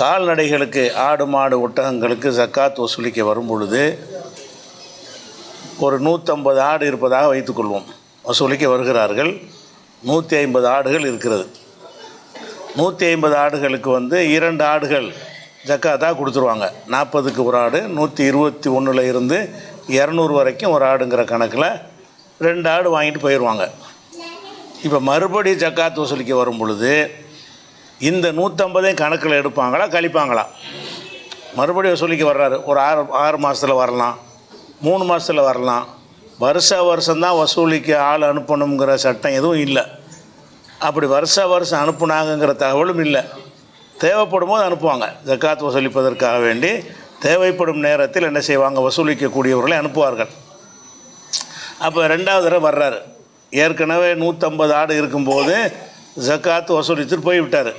கால்நடைகளுக்கு ஆடு மாடு ஒட்டகங்களுக்கு ஜக்காத் வசூலிக்க வரும் பொழுது ஒரு நூற்றம்பது ஆடு இருப்பதாக வைத்துக்கொள்வோம் வசூலிக்க வருகிறார்கள். நூற்றி ஐம்பது ஆடுகள் இருக்கிறது. நூற்றி ஐம்பது ஆடுகளுக்கு வந்து இரண்டு ஆடுகள் ஜக்காத்தாக கொடுத்துருவாங்க. நாற்பதுக்கு ஒரு ஆடு நூற்றி இருபத்தி ஒன்றில் இருந்து இரநூறு வரைக்கும் ஒரு ஆடுங்கிற கணக்கில் ரெண்டு ஆடு வாங்கிட்டு போயிடுவாங்க இப்போ மறுபடி ஜக்காத் வசூலிக்க வரும் பொழுது இந்த நூற்றம்பதையும் கணக்கில் எடுப்பாங்களா கழிப்பாங்களா? மறுபடியும் வசூலிக்க வர்றாரு ஒரு ஆறு ஆறு மாதத்தில் வரலாம் மூணு மாதத்தில் வரலாம். வருஷ வருஷம்தான் வசூலிக்க ஆள் அனுப்பணுங்கிற சட்டம் எதுவும் இல்லை. அப்படி வருஷ வருஷம் அனுப்புனாங்கங்கிற தகவலும் இல்லை. தேவைப்படும் போது அனுப்புவாங்க. ஜக்காத் வசூலிப்பதற்காக வேண்டி தேவைப்படும் நேரத்தில் என்ன செய்வாங்க வசூலிக்கக்கூடியவர்களை அனுப்புவார்கள். அப்போ ரெண்டாவது தடவை வர்றாரு. ஏற்கனவே நூற்றம்பது ஆடு இருக்கும்போது ஜக்காத்து வசூலித்துட்டு போய்விட்டார்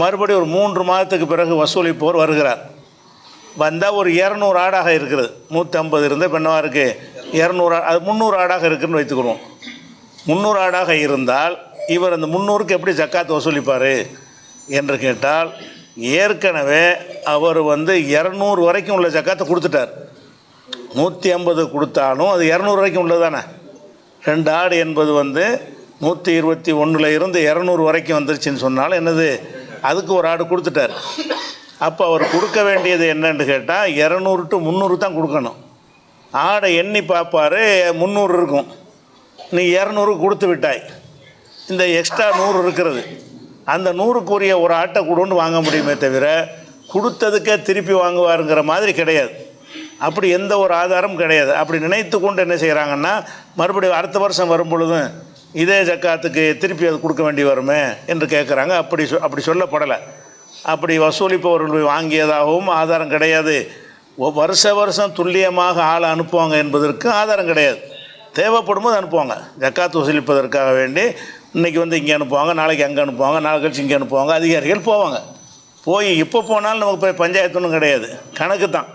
மறுபடியும் ஒரு மூன்று மாதத்துக்கு பிறகு வசூலிப்போர் வருகிறார். வந்தால் ஒரு இரநூறு ஆடாக இருக்கிறது நூற்றம்பது இருந்து பெண்ணவா இருக்குது இரநூறு அது முந்நூறு ஆடாக இருக்குன்னு வைத்துக்கிறோம் முந்நூறு ஆடாக இருந்தால் இவர் அந்த முந்நூறுக்கு எப்படி ஜக்காத்து வசூலிப்பார் என்று கேட்டால் ஏற்கனவே அவர் வந்து இரநூறு வரைக்கும் உள்ள ஜக்காத்தை கொடுத்துட்டார். நூற்றி ஐம்பது கொடுத்தாலும் அது இரநூறு வரைக்கும் உள்ளது தானே? ரெண்டு ஆடு என்பது வந்து நூற்றி இருபத்தி ஒன்றில் இருந்து இரநூறு வரைக்கும் வந்துருச்சுன்னு சொன்னாலும் என்னது? அதுக்கு ஒரு ஆடு கொடுத்துட்டார். அப்போ அவர் கொடுக்க வேண்டியது என்னன்னு கேட்டால் இரநூறு டு முந்நூறு தான் கொடுக்கணும். ஆடை எண்ணி பார்ப்பாரு முந்நூறு இருக்கும். நீ இரநூறு கொடுத்து விட்டாய். இந்த எக்ஸ்ட்ரா நூறு இருக்கிறது. அந்த நூறுக்குரிய ஒரு ஆட்டை கொடுன்னு வாங்க முடியுமே தவிர கொடுத்ததுக்கே திருப்பி வாங்குவாருங்கிற மாதிரி கிடையாது. அப்படி எந்த ஒரு ஆதாரம் கிடையாது. அப்படி நினைத்து கொண்டு என்ன செய்கிறாங்கன்னா மறுபடியும் அடுத்த வருஷம் வரும் பொழுதும் இதே ஜக்காத்துக்கு திருப்பி அது கொடுக்க வேண்டி வருமே என்று கேட்குறாங்க அப்படி சொ அப்படி சொல்லப்படலை. அப்படி வசூலிப்பவர்கள் வாங்கியதாகவும் ஆதாரம் கிடையாது. வருஷ வருஷம் துல்லியமாக ஆளை அனுப்புவாங்க என்பதற்கு ஆதாரம் கிடையாது. தேவைப்படும் போது அனுப்புவாங்க. ஜக்காத்து வசூலிப்பதற்காக வேண்டி இன்றைக்கி வந்து இங்கே அனுப்புவாங்க நாளைக்கு அங்கே அனுப்புவாங்க நாளை கழிச்சு இங்கே அனுப்புவாங்க அதிகாரிகள் போவாங்க. போய் இப்போ போனாலும் நமக்கு போய் பஞ்சாயத்து ஒன்றும் கிடையாது. கணக்கு தான்.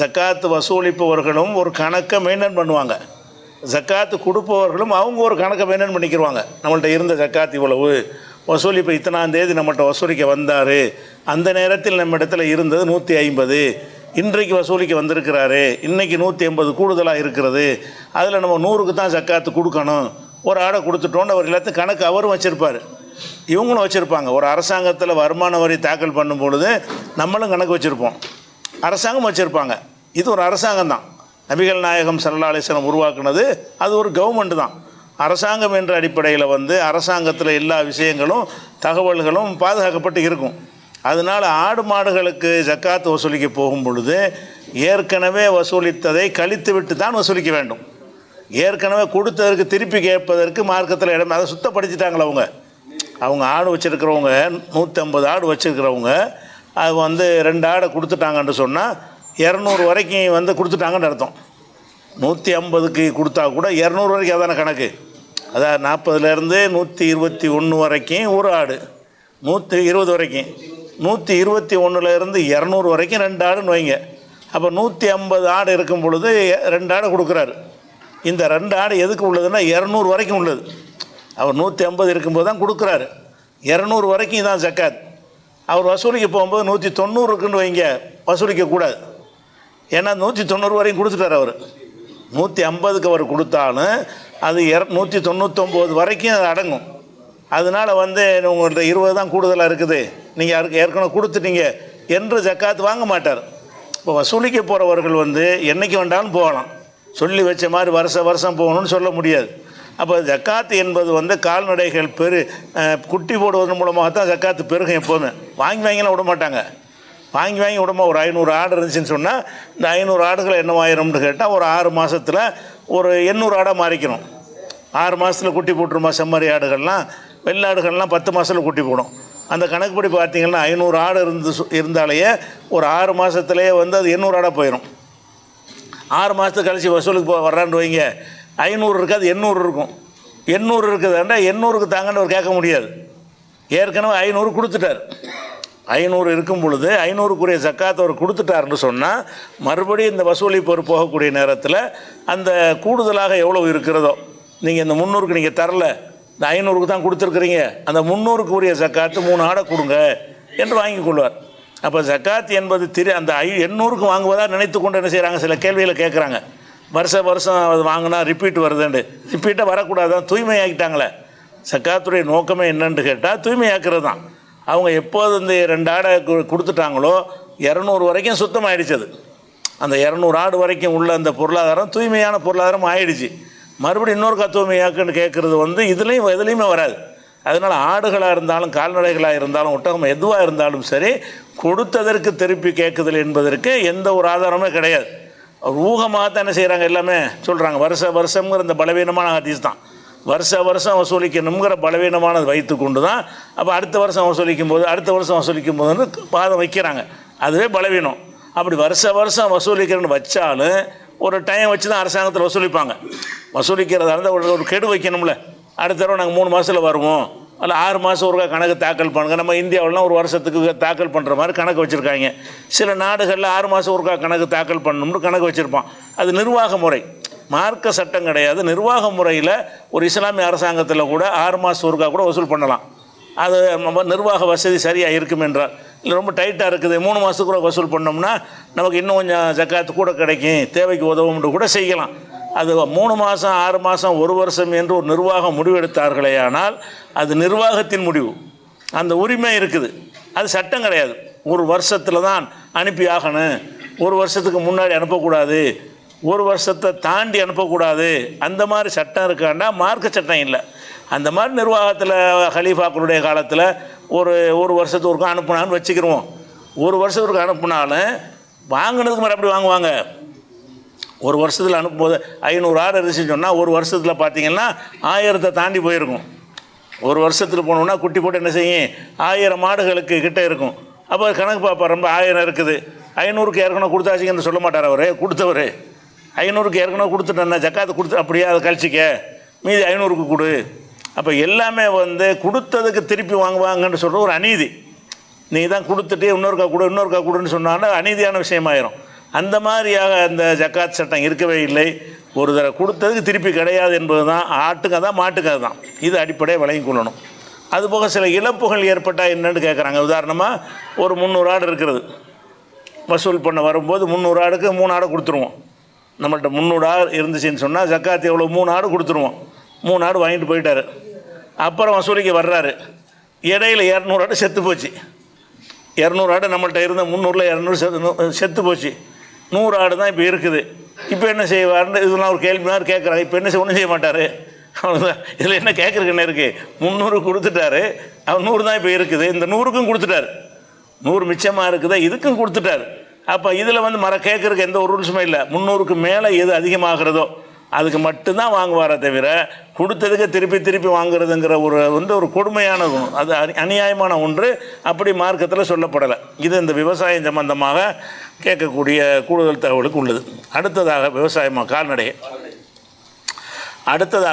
ஜக்காத்து வசூலிப்பவர்களும் ஒரு கணக்கை மெயின்டைன் பண்ணுவாங்க. ஜக்காத்து கொடுப்பவர்களும் அவங்க ஒரு கணக்கை மெயின்டைன் பண்ணிக்கிடுவாங்க நம்மள்ட்ட இருந்த ஜக்காத் இவ்வளவு. வசூல் இப்போ இத்தனாந்தேதி நம்மகிட்ட வசூலிக்க வந்தார். அந்த நேரத்தில் நம்ம இடத்துல இருந்தது நூற்றி ஐம்பது. இன்றைக்கு வசூலிக்க வந்திருக்கிறாரு. இன்றைக்கி நூற்றி ஐம்பது கூடுதலாக இருக்கிறது. அதில் நம்ம நூறுக்கு தான் ஜக்காத்து கொடுக்கணும். ஒரு ஆடை கொடுத்துட்டோன்னு அவர் எல்லாத்தையும் கணக்கு அவரும் வச்சுருப்பார். இவங்களும் வச்சுருப்பாங்க. ஒரு அரசாங்கத்தில் வருமான வரி தாக்கல் பண்ணும் பொழுது நம்மளும் கணக்கு வச்சுருப்போம். அரசாங்கம் வச்சுருப்பாங்க. இது ஒரு அரசாங்கம் தான் நபிகள் நாயகம் சல்லா உருவாக்குனது அது ஒரு கவர்மெண்ட் தான். அரசாங்கம் என்ற அடிப்படையில் வந்து அரசாங்கத்தில் எல்லா விஷயங்களும் தகவல்களும் பாதுகாக்கப்பட்டு இருக்கும். அதனால் ஆடு மாடுகளுக்கு ஜக்காத்து வசூலிக்க போகும் பொழுது ஏற்கனவே வசூலித்ததை கழித்து விட்டு தான் வசூலிக்க வேண்டும். ஏற்கனவே கொடுத்ததற்கு திருப்பி கேட்பதற்கு மார்க்கத்தில் இடம் அதை சுத்தப்படுத்திட்டாங்களே அவங்க. அவங்க ஆடு வச்சுருக்கிறவங்க நூற்றம்பது ஆடு வச்சுருக்கிறவங்க அது வந்து ரெண்டு ஆடை கொடுத்துட்டாங்கன்னு சொன்னால் இரநூறு வரைக்கும் வந்து கொடுத்துட்டாங்கன்னு அர்த்தம். நூற்றி ஐம்பதுக்கு கொடுத்தா கூட இரநூறு வரைக்கும் அதான கணக்கு? அதான் நாற்பதுலேருந்து நூற்றி இருபத்தி ஒன்று வரைக்கும் ஒரு ஆடு. நூற்றி இருபது வரைக்கும். நூற்றி இருபத்தி ஒன்றுலேருந்து இரநூறு வரைக்கும் ரெண்டு ஆடுன்னு வைங்க. அப்போ நூற்றி ஐம்பது ஆடு இருக்கும் பொழுது ரெண்டு ஆடு கொடுக்குறாரு. இந்த ரெண்டு ஆடு எதுக்கு உள்ளதுன்னா இரநூறு வரைக்கும் உள்ளது. அவர் நூற்றி ஐம்பது இருக்கும்போது தான் கொடுக்குறாரு. இரநூறு வரைக்கும் தான் ஜக்காத். அவர் வசூலிக்க போகும்போது நூற்றி தொண்ணூறு இருக்குன்னு வைங்க. வசூலிக்கக்கூடாது ஏன்னா நூற்றி தொண்ணூறு வரையும் கொடுத்துட்டார் அவர். நூற்றி ஐம்பதுக்கு அவர் கொடுத்தாலும் அது இர நூற்றி தொண்ணூத்தொம்பது வரைக்கும் அது அடங்கும். அதனால் வந்து உங்கள்கிட்ட இருபது தான் கூடுதலாக இருக்குது. நீங்கள் யாருக்கு ஏற்கனவே கொடுத்துட்டீங்க என்று ஜக்காத்து வாங்க மாட்டார். இப்போ வசூலிக்க போகிறவர்கள் வந்து என்றைக்கு வேண்டாலும் போகலாம். சொல்லி வச்ச மாதிரி வருஷ வருஷம் போகணும்னு சொல்ல முடியாது. அப்போ ஜக்காத்து என்பது வந்து கால்நடைகள் பெரு குட்டி போடுவதன் மூலமாக தான் ஜக்காத்து பெருகும் எப்போதுமே. வாங்கி வாங்கிலாம் விட மாட்டாங்க. வாங்கி வாங்கி விடமா ஒரு ஐநூறு ஆடு இருந்துச்சுன்னு சொன்னால் இந்த ஐநூறு ஆடுகள் என்னவாயிரும்னு கேட்டால் ஒரு ஆறு மாதத்தில் ஒரு எண்ணூறு ஆடாக மாறிக்கணும். ஆறு மாதத்தில் குட்டி போட்டுருமா செம்மறி ஆடுகள்லாம்? வெள்ளாடுகள்லாம் பத்து மாதத்தில் குட்டி போடும். அந்த கணக்குப்படி பார்த்தீங்கன்னா ஐநூறு ஆடு இருந்து சு- இருந்தாலேயே ஒரு ஆறு மாதத்துலேயே வந்து அது எண்ணூறு ஆடாக போயிடும் ஆறு மாதத்துக்கு கழிச்சு வசூலுக்கு போ வர்றான்னு வைங்க. ஐநூறு இருக்காது எண்ணூறு இருக்கும். எண்ணூறு இருக்குதுன்னா எண்ணூறுக்கு தாங்கன்னு அவர் கேட்க முடியாது. ஏற்கனவே ஐநூறு கொடுத்துட்டார். ஐநூறு இருக்கும் பொழுது ஐநூறுக்குரிய ஜக்காத்தை அவர் கொடுத்துட்டாருன்னு சொன்னால் மறுபடியும் இந்த வசூலிப்பவர் போகக்கூடிய நேரத்தில் அந்த கூடுதலாக எவ்வளோ இருக்கிறதோ நீங்கள் இந்த முந்நூறுக்கு நீங்கள் தரல இந்த ஐநூறுக்கு தான் கொடுத்துருக்குறீங்க அந்த முந்நூறுக்கு உரிய ஜக்காத்து மூணு ஆடை கொடுங்க என்று வாங்கி கொள்வார். அப்போ ஜக்காத் என்பது திரு அந்த ஐ எண்ணூறுக்கு வாங்குவதாக நினைத்து கொண்டு என்ன செய்கிறாங்க சில கேள்விகளை கேட்குறாங்க வருஷ வருஷம் அது வாங்கினா ரிப்பீட் வருதுண்டு. ரிப்பீட்டாக வரக்கூடாதான் தூய்மையாக்கிட்டாங்களே. சக்காத்துடைய நோக்கமே என்னென்னு கேட்டால் தூய்மையாக்குறது தான் அவங்க எப்போது இந்த ரெண்டு ஆடை கொடுத்துட்டாங்களோ இரநூறு வரைக்கும் சுத்தமாயிடுச்சு அது. அந்த இரநூறு ஆடு வரைக்கும் உள்ள அந்த பொருளாதாரம் தூய்மையான பொருளாதாரம் ஆயிடுச்சு. மறுபடியும் இன்னொரு தூய்மையாக்குன்னு கேட்குறது வந்து இதுலேயும் எதுலேயுமே வராது. அதனால் ஆடுகளாக இருந்தாலும் கால்நடைகளாக இருந்தாலும் ஒட்டகம் எதுவாக இருந்தாலும் சரி கொடுத்ததற்கு திருப்பி கேட்குதல் என்பதற்கு எந்த ஒரு ஆதாரமே கிடையாது. ஊகமாக தான் என்ன செய்கிறாங்க எல்லாமே? சொல்கிறாங்க வருஷ வருஷங்கிற இந்த பலவீனமான ஹதீஸ் தான். வருஷ வருஷம் வசூலிக்கணுங்கிற பலவீனமானது வைத்து கொண்டு தான் அப்போ அடுத்த வருஷம் வசூலிக்கும் போது அடுத்த வருஷம் வசூலிக்கும் போது வந்து பாதம் வைக்கிறாங்க. அதுவே பலவீனம். அப்படி வருஷ வருஷம் வசூலிக்கிறேன்னு வச்சாலும் ஒரு டைம் வச்சு தான் அரசாங்கத்தில் வசூலிப்பாங்க. வசூலிக்கிறதா இருந்தால் ஒரு ஒரு கெடு வைக்கணும்ல. அடுத்த தடவை நாங்கள் மூணு மாதத்தில் வருவோம். அல்ல ஆறு மாதம் ஒருக்கா கணக்கு தாக்கல் பண்ணுங்க. நம்ம இந்தியாவிலாம் ஒரு வருஷத்துக்கு தாக்கல் பண்ணுற மாதிரி கணக்கு வச்சுருக்காங்க. சில நாடுகளில் ஆறு மாதம் ஒருக்கா கணக்கு தாக்கல் பண்ணணும்னு கணக்கு வச்சுருப்பான். அது நிர்வாக முறை. மார்க்க சட்டம் கிடையாது. நிர்வாக முறையில் ஒரு இஸ்லாமிய அரசாங்கத்தில் கூட ஆறு மாதம் ஒருக்கா கூட வசூல் பண்ணலாம். அது நம்ம நிர்வாக வசதி சரியாக இருக்கும் என்றால் இல்லை ரொம்ப டைட்டாக இருக்குது. மூணு மாதத்துக்கு கூட வசூல் பண்ணோம்னா நமக்கு இன்னும் கொஞ்சம் ஜக்காத்து கூட கிடைக்கும். தேவைக்கு உதவும்னு கூட செய்யலாம். அது மூணு மாதம் ஆறு மாதம் ஒரு வருஷம் என்று ஒரு நிர்வாகம் முடிவெடுத்தார்களே ஆனால் அது நிர்வாகத்தின் முடிவு. அந்த உரிமை இருக்குது. அது சட்டம் கிடையாது. ஒரு வருஷத்தில் தான் அனுப்பி ஆகணும். ஒரு வருஷத்துக்கு முன்னாடி அனுப்பக்கூடாது. ஒரு வருஷத்தை தாண்டி அனுப்பக்கூடாது. அந்த மாதிரி சட்டம் இருக்காண்டா மார்க்க சட்டம் இல்லை. அந்த மாதிரி நிர்வாகத்தில் ஹலீஃபாக்களுடைய காலத்தில் ஒரு ஒரு வருஷத்துக்கு அனுப்புனான்னு வச்சுக்கிருவோம். ஒரு வருஷத்துக்கு அனுப்புனாலும் வாங்கினதுக்கு மேலே வாங்குவாங்க? ஒரு வருஷத்தில் அனுப்பும்போது ஐநூறு ஆர்டர் இருந்துச்சுன்னு சொன்னால் ஒரு வருஷத்தில் பார்த்தீங்கன்னா ஆயிரத்தை தாண்டி போயிருக்கும். ஒரு வருஷத்தில் போனோம்னா குட்டி போட்டு என்ன செய்யும்? ஆயிரம் மாடுகளுக்கு கிட்டே இருக்கும். அப்போ கணக்கு பார்ப்பார் ரொம்ப ஆயிரம் இருக்குது. ஐநூறுக்கு ஏற்கனவே கொடுத்தாச்சுங்கன்னு சொல்ல மாட்டார் அவர் கொடுத்தவர். ஐநூறுக்கு ஏற்கனவே கொடுத்துட்டேன்னா ஜக்காத்து கொடுத்து அப்படியே அதை கழிச்சிக்க. மீதி ஐநூறுக்கு கொடு. அப்போ எல்லாமே வந்து கொடுத்ததுக்கு திருப்பி வாங்குவாங்கன்னு சொல்கிற ஒரு அநீதி. நீ தான் கொடுத்துட்டு இன்னொருக்கா கொடு இன்னொருக்கா கொடுன்னு சொன்னாலும் அநீதியான விஷயமாயிரும். அந்த மாதிரியாக அந்த ஜக்காத் சட்டம் இருக்கவே இல்லை. ஒரு தடவை கொடுத்ததுக்கு திருப்பி கிடையாது என்பது தான் ஆட்டுக்கு தான் மாட்டுக்கு தான் இது அடிப்படையை விளங்கி கொள்ளணும். அதுபோக சில இழப்புகள் ஏற்பட்டால் என்னென்னு கேட்குறாங்க உதாரணமாக ஒரு முந்நூறு ஆடு இருக்கிறது. வசூல் பண்ண வரும்போது முந்நூறு ஆடுக்கு மூணு ஆடை கொடுத்துருவோம். நம்மள்ட்ட முந்நூறு ஆடு இருந்துச்சுன்னு சொன்னால் ஜக்காத்து எவ்வளோ? மூணு ஆடு கொடுத்துருவோம். மூணு ஆடு வாங்கிட்டு போயிட்டாரு. அப்புறம் வசூலிக்க வர்றாரு. இடையில இரநூறு ஆடு செத்து போச்சு. இரநூறு ஆடு நம்மள்ட்ட இருந்த முந்நூறில் இரநூறு செத்து நூ- செத்து போச்சு. நூறு ஆடு தான் இப்போ இருக்குது. இப்போ என்ன செய்வார்னு இதெல்லாம் ஒரு கேள்வி மாதிரி கேட்குறாங்க இப்போ என்ன ஒன்றும் செய்ய மாட்டார். அவ்வளோதான் இதில் என்ன கேட்குறதுக்கு என்ன இருக்குது முந்நூறு கொடுத்துட்டாரு. அவர் நூறு தான் இப்போ இருக்குது. இந்த நூறுக்கும் கொடுத்துட்டாரு. நூறு மிச்சமாக இருக்குதா? இதுக்கும் கொடுத்துட்டார். அப்போ இதில் வந்து மர கேட்குறதுக்கு எந்த ஒரு ரூல்ஸுமே இல்லை. முந்நூறுக்கு மேலே எது அதிகமாகிறதோ அதுக்கு மட்டும்தான் வாங்குவாரே தவிர கொடுத்ததுக்கு திருப்பி திருப்பி வாங்குறதுங்கிற ஒரு வந்து ஒரு கொடுமையான அது அநி- அநியாயமான ஒன்று. அப்படி மார்க்கத்தில் சொல்லப்படலை. இது இந்த விவசாயம் சம்பந்தமாக கேட்கக்கூடிய கூடுதல் தகவலுக்கு உள்ளது. அடுத்ததாக விவசாயமாக கால்நடை. அடுத்ததாக